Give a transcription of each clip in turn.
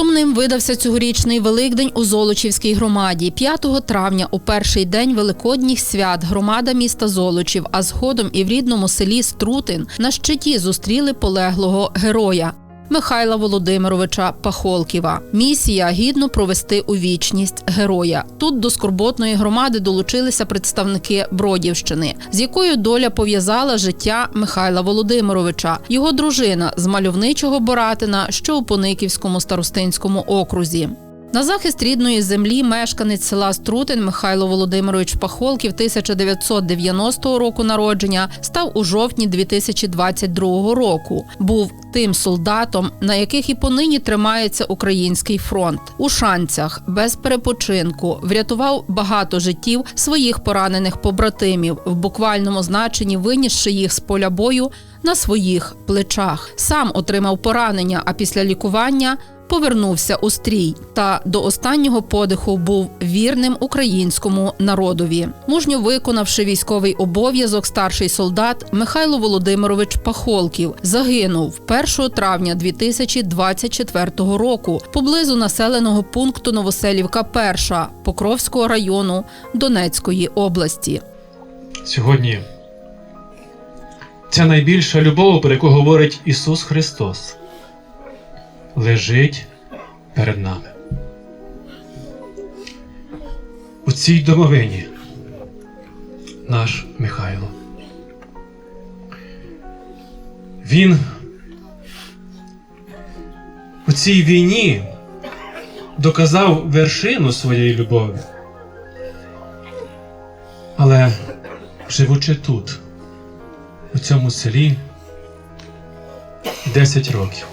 Сумним видався цьогорічний Великдень у Золочівській громаді. 5 травня, у перший день великодніх свят, громада міста Золочів, а згодом і в рідному селі Струтин на щиті зустріли полеглого героя. Михайла Володимировича Пахолківа. Місія гідно провести у вічність героя. Тут до скорботної громади долучилися представники Бродівщини, з якою доля пов'язала життя Михайла Володимировича, його дружина з мальовничого Боратина, що у Пониківському старостинському окрузі. На захист рідної землі мешканець села Струтин Михайло Володимирович Пахолків 1990 року народження став у жовтні 2022 року. Був тим солдатом, на яких і понині тримається український фронт. У шанцях без перепочинку врятував багато життів своїх поранених побратимів, в буквальному значенні винісши їх з поля бою на своїх плечах. Сам отримав поранення, а після лікування повернувся у стрій та до останнього подиху був вірним українському народові. Мужньо виконавши військовий обов'язок, старший солдат Михайло Володимирович Пахолків загинув 1 травня 2024 року поблизу населеного пункту Новоселівка Перша Покровського району Донецької області. Сьогодні ця найбільша любов, про яку говорить Ісус Христос, лежить перед нами. У цій домовині наш Михайло. Він у цій війні доказав вершину своєї любові. Але живучи тут, у цьому селі, 10 років.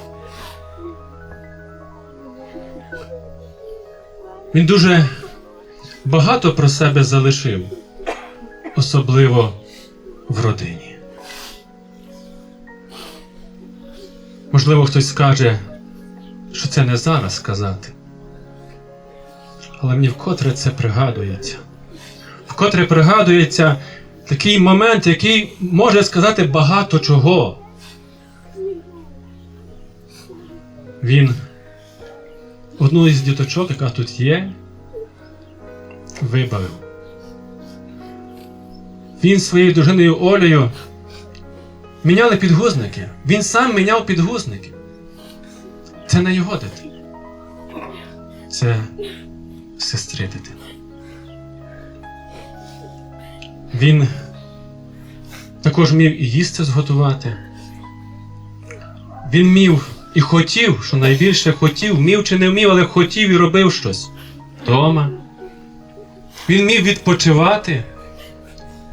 Він дуже багато про себе залишив, особливо в родині. Можливо, хтось скаже, що це не зараз сказати. Але мені вкотре це пригадується. Вкотре пригадується такий момент, який може сказати багато чого. Він одну із діточок, яка тут є, вибавив. Він своєю дружиною Олею міняли підгузники. Він сам міняв підгузники. Це не його дитина. Це сестри дитина. Він також вмів і їсти зготувати. Він мів і хотів, що найбільше хотів, вмів чи не вмів, але хотів і робив щось вдома. Він вмів відпочивати,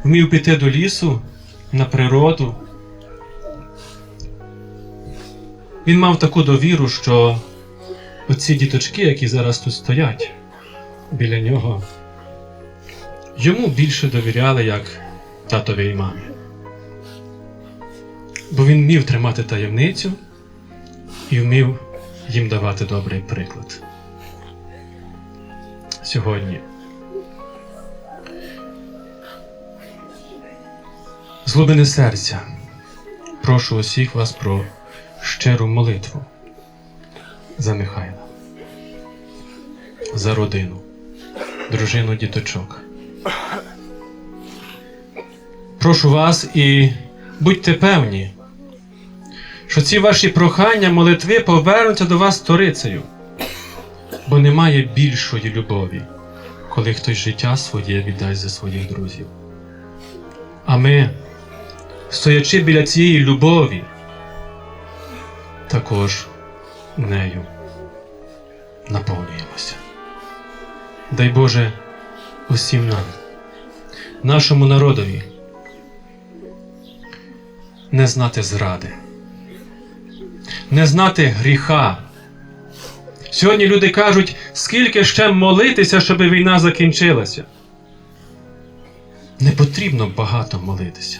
вмів піти до лісу на природу. Він мав таку довіру, що оці діточки, які зараз тут стоять біля нього, йому більше довіряли, як татові і мамі. Бо він вмів тримати таємницю і вмів їм давати добрий приклад. Сьогодні. З глибини серця прошу усіх вас про щиру молитву за Михайла, за родину, дружину діточок. Прошу вас і будьте певні, що ці ваші прохання, молитви повернуться до вас сторицею, бо немає більшої любові, коли хтось життя своє віддасть за своїх друзів. А ми, стоячи біля цієї любові, також нею наповнюємося. Дай Боже усім нам, нашому народові, не знати зради, не знати гріха. Сьогодні люди кажуть, скільки ще молитися, щоб війна закінчилася. Не потрібно багато молитися.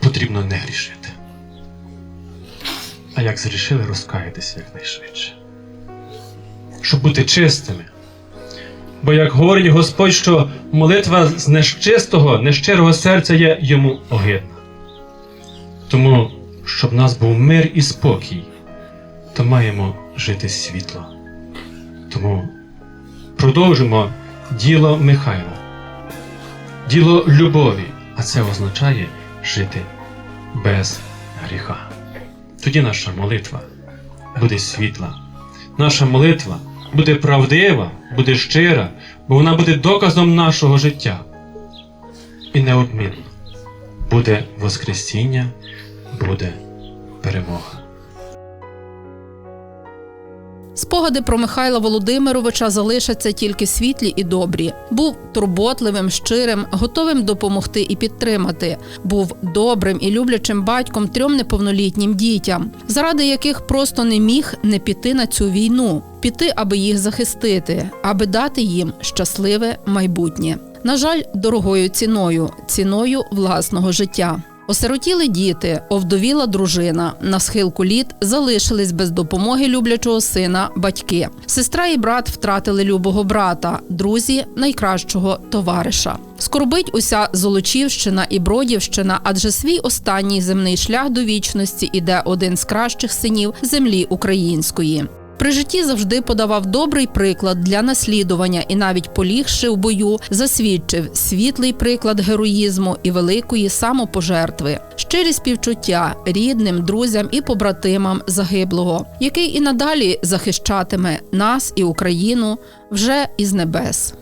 Потрібно не грішити. А як зрішили, розкаятися якнайшвидше. Щоб бути чистими. Бо як говорить Господь, що молитва з нещистого, нещирого серця є йому огидна. Тому, щоб в нас був мир і спокій то маємо жити світло. Тому продовжимо діло Михайла, діло любові, а це означає жити без гріха. Тоді наша молитва буде світла. Наша молитва буде правдива, буде щира, бо вона буде доказом нашого життя. І неодмінно буде Воскресіння, буде перемога. Спогади про Михайла Володимировича залишаться тільки світлі і добрі. Був турботливим, щирим, готовим допомогти і підтримати. Був добрим і люблячим батьком трьом неповнолітнім дітям, заради яких просто не міг не піти на цю війну, піти, аби їх захистити, аби дати їм щасливе майбутнє. На жаль, дорогою ціною, ціною власного життя. Осиротіли діти, овдовіла дружина. На схилку літ залишились без допомоги люблячого сина батьки. Сестра і брат втратили любого брата, друзі найкращого товариша. Скорбить уся Золочівщина і Бродівщина, адже свій останній земний шлях до вічності іде один з кращих синів землі української. При житті завжди подавав добрий приклад для наслідування і навіть полігши в бою, засвідчив світлий приклад героїзму і великої самопожертви, щирі співчуття рідним, друзям і побратимам загиблого, який і надалі захищатиме нас і Україну вже із небес.